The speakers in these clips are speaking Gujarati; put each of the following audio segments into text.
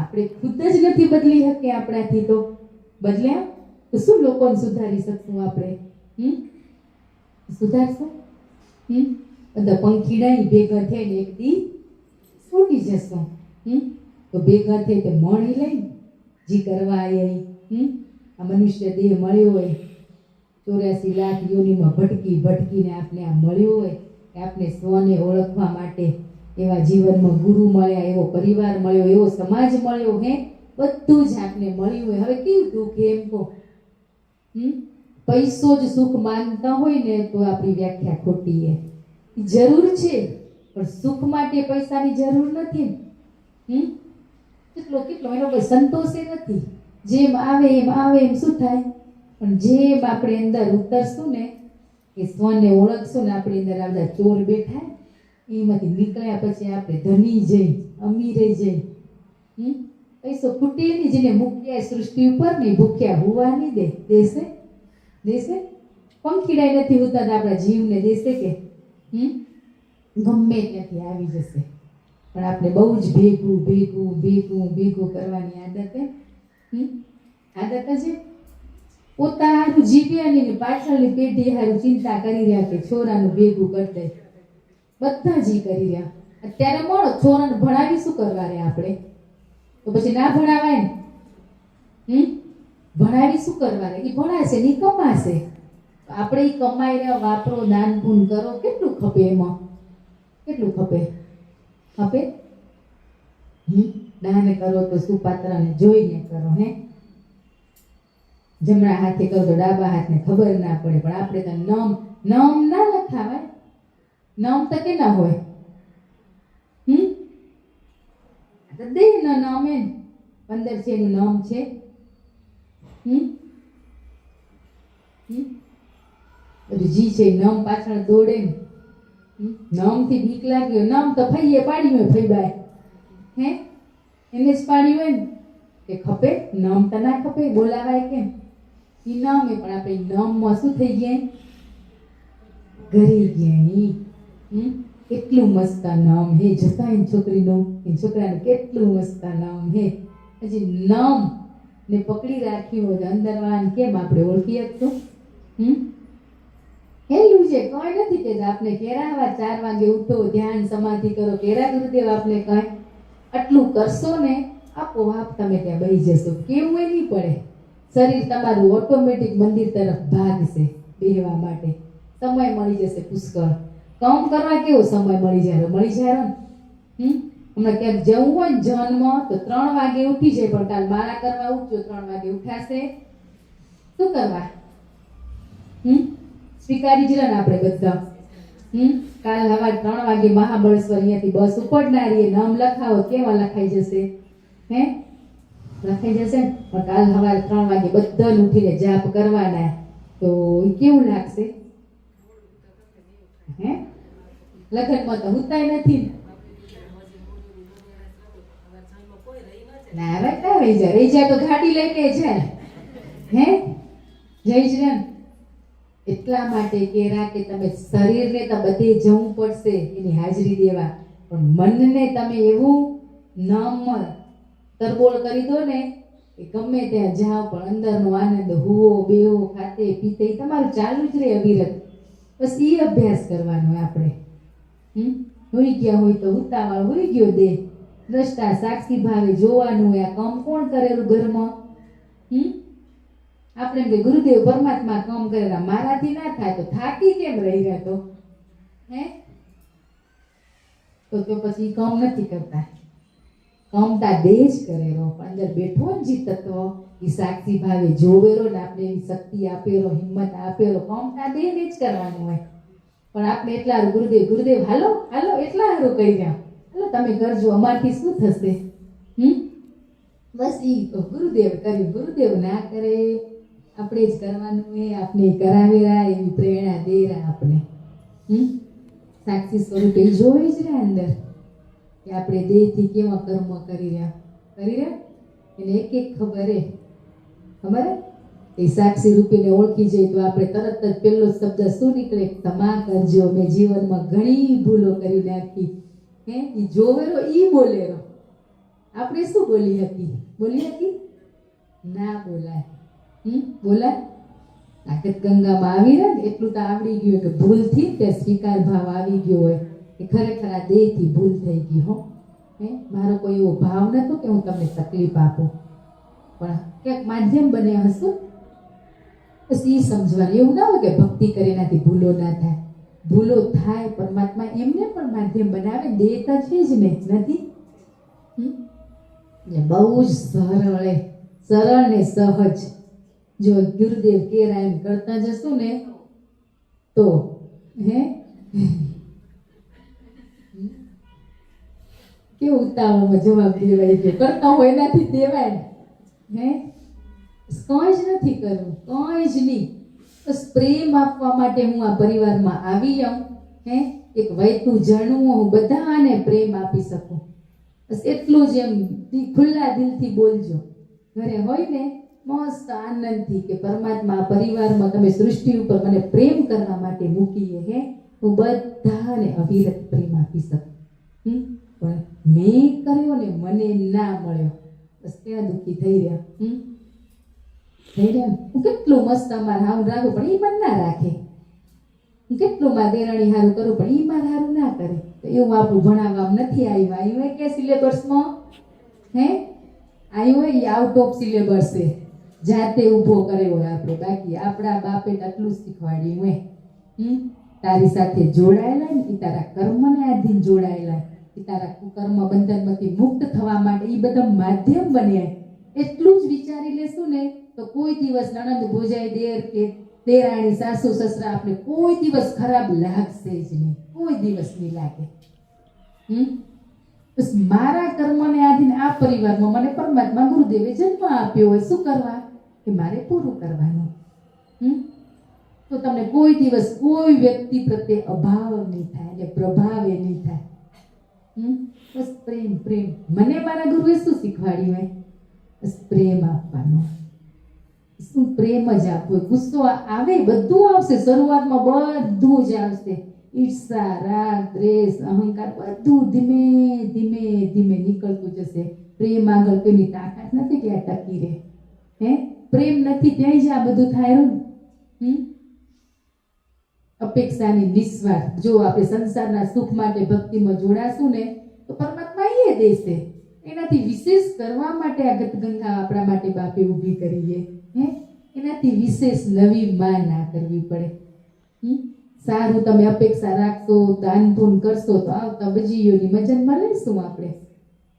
આપણે ખુદ જ નથી બદલી શકીએ આપણાથી તો. બદલ્યા તો શું લોકોને સુધારી શકશું આપણે? હમ? સુધારશું? હમ? બધા પંખીડા ય ભેગા થઈને એક દી ફૂટી જશો. હમ? તો ભેગા થઈ તો મળી લઈને જી કરવા ઈ, હમ? આ મનુષ્ય દેહ મળ્યો હોય ચોર્યાસી લાખ યોનીમાં ભટકી ભટકીને આપણે આ મળ્યું હોય કે આપણે સ્વને ઓળખવા માટે એવા જીવનમાં ગુરુ મળ્યા, એવો પરિવાર મળ્યો, એવો સમાજ મળ્યો હે, બધું જ આપને મળ્યું હોય. હવે કેવું દુઃખ એમ કહો? હમ? પૈસો જ સુખ માનતા હોય ને તો આપણી વ્યાખ્યા ખોટી એ જરૂર છે, પણ સુખ માટે પૈસાની જરૂર નથી. હમ? કેટલો કેટલો, એનો કોઈ સંતોષે નથી. જેમ આવે, એમ આવે, એમ શું થાય? પણ જેમ આપણે અંદર ઉતરશું ને, એ સ્વને ઓળખશું ને, આપણી અંદર આ બધા ચોર બેઠા એમાંથી નીકળ્યા પછી આપણે ધની જઈ, અમીરે જઈ, હમ? પૈસો ખૂટે નહીં, જેને મૂક્યા સૃષ્ટિ ઉપર નહીં, ભૂખ્યા હોવા નહીં દે. દેશે? દેશે? પંખીડાય નથી ઉતારતા, આપણા જીવને દેશે કે? હમ? ગમે ત્યાંથી આવી જશે. પણ આપણે બહુ જ ભેગું ભેગું ભેગું ભેગું કરવાની આદત હે. આદત છે પોતાનું જીવ્યા નહીં ને પાછળની પેઢી હારું ચિંતા કરી રહ્યા કે છોરાનું ભેગું કરી દે બધા જ કરી રહ્યા. અત્યારે મળો છોરાને ભણાવી શું કરવા રે આપણે? તો પછી ના ભણાવાય? ને હમ? ભણાવી શું કરવા રે એ ભણાશે ને કમાશે. આપણે એ કમાઈ રહ્યા, વાપરો, દાન પૂન કરો, કેટલું ખપે એમાં? કેટલું ખપે? ખપે? હમ? દાન કરો તો સુપાત્રને જોઈને કરો, હે? જમણા હાથે કરો તો ડાબા હાથને ખબર ના પડે, પણ આપણે તો નમ નમ ના લખાવાય. નમ તો કે ના હોય હમ આ તો દેહ નો નામ એ ને. પંદર છે એનું નામ છે હમ હમ બધું જી છે નમ પાછળ દોડે ને હમ? નમથી બીક લાગ્યો નમ તો ફઈએ પાડી હોય ફઈબાય હે એને જ પાડી હોય ને, કે ખપે, નમ તો ના ખપે, બોલાવાય કેમ? ઈ નામ એ પણ આપણે નામમાં શું થઈ ગયા? ઘરે ગયા ઈ. હમ? કેટલું મસ્ત નામ હે. જતા એ છોકરીનું. એ છોકરાનું કેટલું મસ્ત નામ હે. હજી નામ ને પકડી રાખ્યું હોય તો અંદર વાન કેમ આપણે ઓળખી શકતું હમ? હેલું છે, કોઈ નથી કે આપને કેરાવા ચાર વાગે ઉઠો, ધ્યાન, સમાધિ કરો. કેરા ગુરુદેવ, આપને કહે આટલું કરશો ને, આપોઆપ તમે ત્યાં બહી જશો. કેવું એ નહીં પડે. શરીર તમારું ઓટોમેટિક મંદિર તરફ ભાગશે બેહવા માટે. સમય મળી જશે પુષ્કળ. કામ કરવા કેવો સમય મળી જાય? મળી જાય ને? હમ? હમણાં ક્યાંક જવું હોય ને જન્મ, તો ત્રણ વાગે ઉઠી જાય, પણ કાલ મારા કરવા ઉઠજો, ત્રણ વાગે ઉઠાશે. શું કરવા? હમ? સ્વીકારી જ ને આપણે બધા. હમ? કાલ સવારે ત્રણ વાગે મહાબળેશ્વર અહીંયાથી બસ ઉપડનારી નામ લખાવો, કેવા લખાઈ જશે? હે? લખાઈ જશે પણ કાલ સવારે ત્રણ વાગે બધા ઉઠીને જાપ કરવાના. તો કેવું લાગશે? હે? લખનમાં તો હુતાય નથી. ના રાખતા રહી જાય? રહી જાય તો ગાડી લઈને જાય હે? જય શ્રી એટલા માટે કેરા કે તમે શરીરને તો બધે જવું પડશે એની હાજરી દેવા. પણ મનને તમે એવું નામ તરબોળ કરી દો ને, કે ગમે ત્યાં જાઓ પણ અંદરનો આનંદ હુવો બેવો, ખાતે, પીતે તમારું ચાલુ જ રહે અવિરત. બસ એ અભ્યાસ કરવાનો આપણે. હમ? હોઈ ગયા હોય તો ઉતાવળ હોઈ ગયો દે. દ્રષ્ટા સાક્ષી ભાવે જોવાનું હોય આ કામ કોણ કરેલું ઘરમાં? હમ? આપણે કે ગુરુદેવ પરમાત્મા કામ કરેલા. મારાથી ના થાય તો થાકી કેમ રહી રહ્યા તો? હે? તો તો પછી કામ નથી કરતા. કામતા દેહ જ કરેલો અંદર બેઠો જે તત્વ. એ સાક્ષી ભાવે જોવેલો ને આપણે એવી શક્તિ આપેલો, હિંમત આપેલો કામતા દેહને જ કરવાનું હોય. પણ આપણે એટલા ગુરુદેવ ગુરુદેવ, હાલો હાલો, એટલા હારું કહી રહ્યા. હાલો, તમે કરજો, અમારથી શું થશે? હમ? બસ એ તો ગુરુદેવ કર્યું, ગુરુદેવ ના કરે. આપણે જ કરવાનું એ, આપણે કરાવેરા એવી પ્રેરણા દેરા આપણે. હમ? સાક્ષી સ્વરૂપે જોવે જ રહ્યા અંદર કે આપણે દેહથી કેવા કર્મ કરી રહ્યા. કરી રહ્યા? એને એક એક ખબર હે. ખબર? એ સાક્ષી રૂપીને ઓળખી જાય તો આપણે તરત જ પહેલો શબ્દ શું નીકળે? ક્ષમા કરજો મેં જીવનમાં ઘણી ભૂલો કરી નાખી. હે? એ જોવેરો ઈ બોલેરો આપણે શું બોલી હતી બોલી હતી ના બોલાય. હમ? બોલાય? તાકત ગંગામાં આવી રહે ને, એટલું તો આવડી ગયું કે ભૂલથી તે સ્વીકાર ભાવ આવી ગયો હોય. કે ખરેખર આ દેહથી ભૂલ થઈ ગઈ હો. હે? મારો કોઈ એવો ભાવ નતો કે હું તમને તકલીફ આપું. પણ ક્યાંક માધ્યમ બને હશું? બસ એ સમજવાનું એવું ના હોય કે ભક્તિ કરે એનાથી ભૂલો ના થાય. ભૂલો થાય, પરમાત્મા એમને પણ માધ્યમ બનાવે, દેતા છે જ ને, નથી? બહુ જ સરળ સરળ ને સહજ. જો ગુરુદેવ કેરા એમ કરતા જશું ને, તો, હે? કેવું ઉતાવળમાં જવાબ દેવાય ગયો કરતા હોય એનાથી દેવાય ને? હે? કંઈ જ નથી કર્યું, કંઈ જ નહીં. બસ પ્રેમ આપવા માટે હું આ પરિવારમાં આવી જાઉં હે? એક વૈતું જાણવું હું બધાને પ્રેમ આપી શકું. બસ એટલું જ એમ ખુલ્લા દિલથી બોલજો. ઘરે હોય ને, મસ્ત આનંદથી કે પરમાત્મા પરિવારમાં તમે સૃષ્ટિ ઉપર મને પ્રેમ કરવા માટે મૂકીએ, હે? હું બધાને અવિરત પ્રેમ આપી શકું? પણ મેં કર્યો ને મને ના મળ્યો. બસ ત્યાં દુઃખી થઈ રહ્યા. હમ? થઈ રહ્યા? હું કેટલું મસ્ત અમારે હારું રાખું પણ એ મન ના રાખે. હું કેટલું માં દેરાણી હારું કરું પણ એ મારે હારું ના કરે. તો એવું આપણું ભણાવવામાં નથી આવ્યું. આવ્યું કે સિલેબસમાં? હે? આવ્યું એ આઉટ ઓફ સિલેબસ છે જાતે ઊભો કર્યો હોય આપણે. બાકી આપણા બાપે આટલું શીખવાડ્યું હોય હમ? તારી સાથે જોડાયેલા ને એ તારા કર્મને આધીન જોડાયેલા. તારા કર્મ બંધનમાંથી મુક્ત થવા માટે એ બધા માધ્યમ બન્યા. એટલું જ વિચારી લેશું ને, તો કોઈ દિવસ નણંદ ભોજાઈ દેર કે દેરાણી સાસુ સસરા આપણે કોઈ દિવસ ખરાબ લાગશે જ નહીં. કોઈ દિવસ નહીં લાગે. હમ? મારા કર્મને આધીન આ પરિવારમાં મને પરમાત્મા ગુરુદેવે જન્મ આપ્યો હોય, શું કરવા? કે મારે પૂરું કરવાનું. હમ? તો તમને કોઈ દિવસ કોઈ વ્યક્તિ પ્રત્યે અભાવ નહીં થાય, એટલે પ્રભાવે નહીં થાય. બસ પ્રેમ પ્રેમ. મને મારા ગુરુએ શું શીખવાડ્યું હોય? બસ પ્રેમ આપવાનો. શું પ્રેમ જ આપવો? ગુસ્સો આવે, બધું આવશે. શરૂઆતમાં બધું જ આવશે. ઈર્ષા, રાગ, દ્વેષ, અહંકાર, બધું ધીમે ધીમે ધીમે નીકળતું જશે. પ્રેમ આગળ કોઈની તાકાત નથી કે ટકી રહે. હે? પ્રેમ નથી ત્યાં જ આ બધું થાય. હમ? અપેક્ષાની નિસ્વાર્થ જો આપણે સંસારના સુખ માટે ભક્તિમાં જોડાશું ને, તો પરમાત્મા એ દેશે. એનાથી વિશેષ કરવા માટે આ ગતગંગા આપણા માટે બાપે ઊભી કરીએ હે? એનાથી વિશેષ નવી માં ના કરવી પડે? સારું, તમે અપેક્ષા રાખશો, દાન પૂન કરશો, તો આવતા બજીઓની મજનમાં લઈશું આપણે.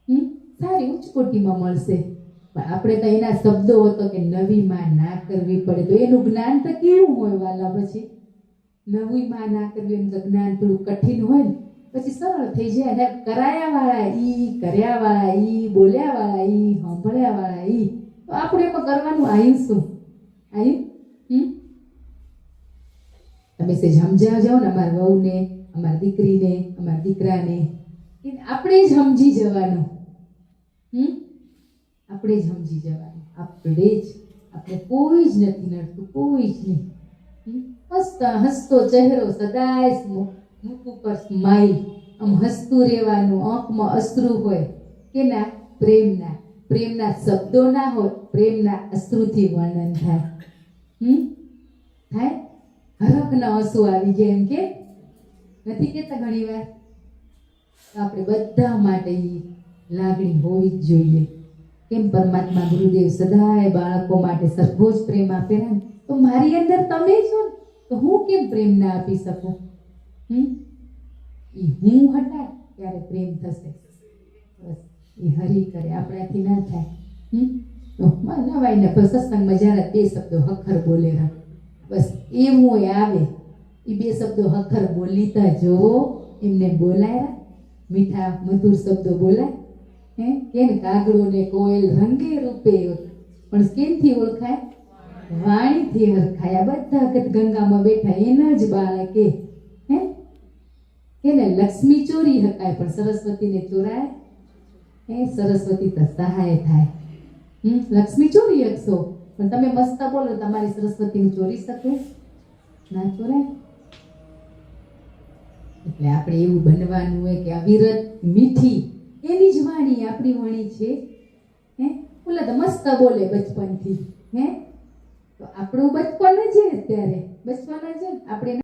હમ? સારી ઉચ્ચ કોટીમાં મળશે. પણ આપણે તો એના શબ્દો હતો કે નવી માં ના કરવી પડે. તો એનું જ્ઞાન તો કેવું હોય વાલા પછી? નવી માં ના કરવી એમ જ્ઞાન થોડું કઠિન હોય ને, પછી સરળ થઈ જાય અને કરાયા વાળા ઈ કર્યા વાળા ઈ બોલ્યા વાળા ઈ સાંભળ્યા વાળા ઈ. તો આપણે એમાં કરવાનું આવ્યું શું? આવ્યું હમ? તમે સે સમજાવજો ને અમારા વહુને, અમારા દીકરીને, અમારા દીકરાને. આપણે જ સમજી જવાનું. હમ? આપણે જ સમજી જવાનું. આપણે જ. આપણે કોઈ જ નથી નડતું, કોઈ જ નહીં. હમ? હસતા હસતો ચહેરો સદાય મુખ ઉપર સ્માઈલ આમ હસતું રહેવાનું આંખમાં અશ્રુ હોય કે ના પ્રેમના. પ્રેમના શબ્દો ના હોય, પ્રેમના અશ્રુથી વર્ણન થાય. હમ? થાય? હરખના આંસુ આવી જાય એમ કે? નથી કેતા ઘણી વાર? આપણે બધા માટે લાગણી હોવી જ જોઈએ. કેમ પરમાત્મા ગુરુદેવ સદાય બાળકો માટે સરખો જ પ્રેમ આપે ને? તો મારી અંદર તમે છો ને? તો હું કેમ પ્રેમ ના આપી શકું? હમ? એ હું હટાય ત્યારે પ્રેમ થશે. બસ, એ હરી કરે, આપણાથી ના થાય. હમ? તો માં નવાઈ ને બસ સત્સંગમાં જ્યારે બે શબ્દો હખર બોલે બસ એવું આવે. એ બે શબ્દો હખર બોલીતા જોવો એમને બોલાયા મીઠા, મધુર શબ્દો બોલાય. હે? કેમ કાગડો ને કોયલ રંગે રૂપે પણ કેમથી ઓળખાય? વાણીથી હરખાય બધા ગત ગંગામાં બેઠા એના જ બાળકે, હે? એને લક્ષ્મી ચોરી હકાય, પણ સરસ્વતીને ચોરાય? હે, સરસ્વતી તો સહાય થાય. હમ, લક્ષ્મી ચોરી હકશો, પણ તમે મસ્ત બોલો, તમારી સરસ્વતી ચોરી શકે? ના ચોરાય? એટલે આપણે એવું બનવાનું હોય કે અવિરત મીઠી, એની જ વાણી આપણી વાણી છે. હે? ઓલા તો મસ્ત બોલે બચપનથી, હે? આપણું બચપન છે અત્યારે. બચપન છે. આપણે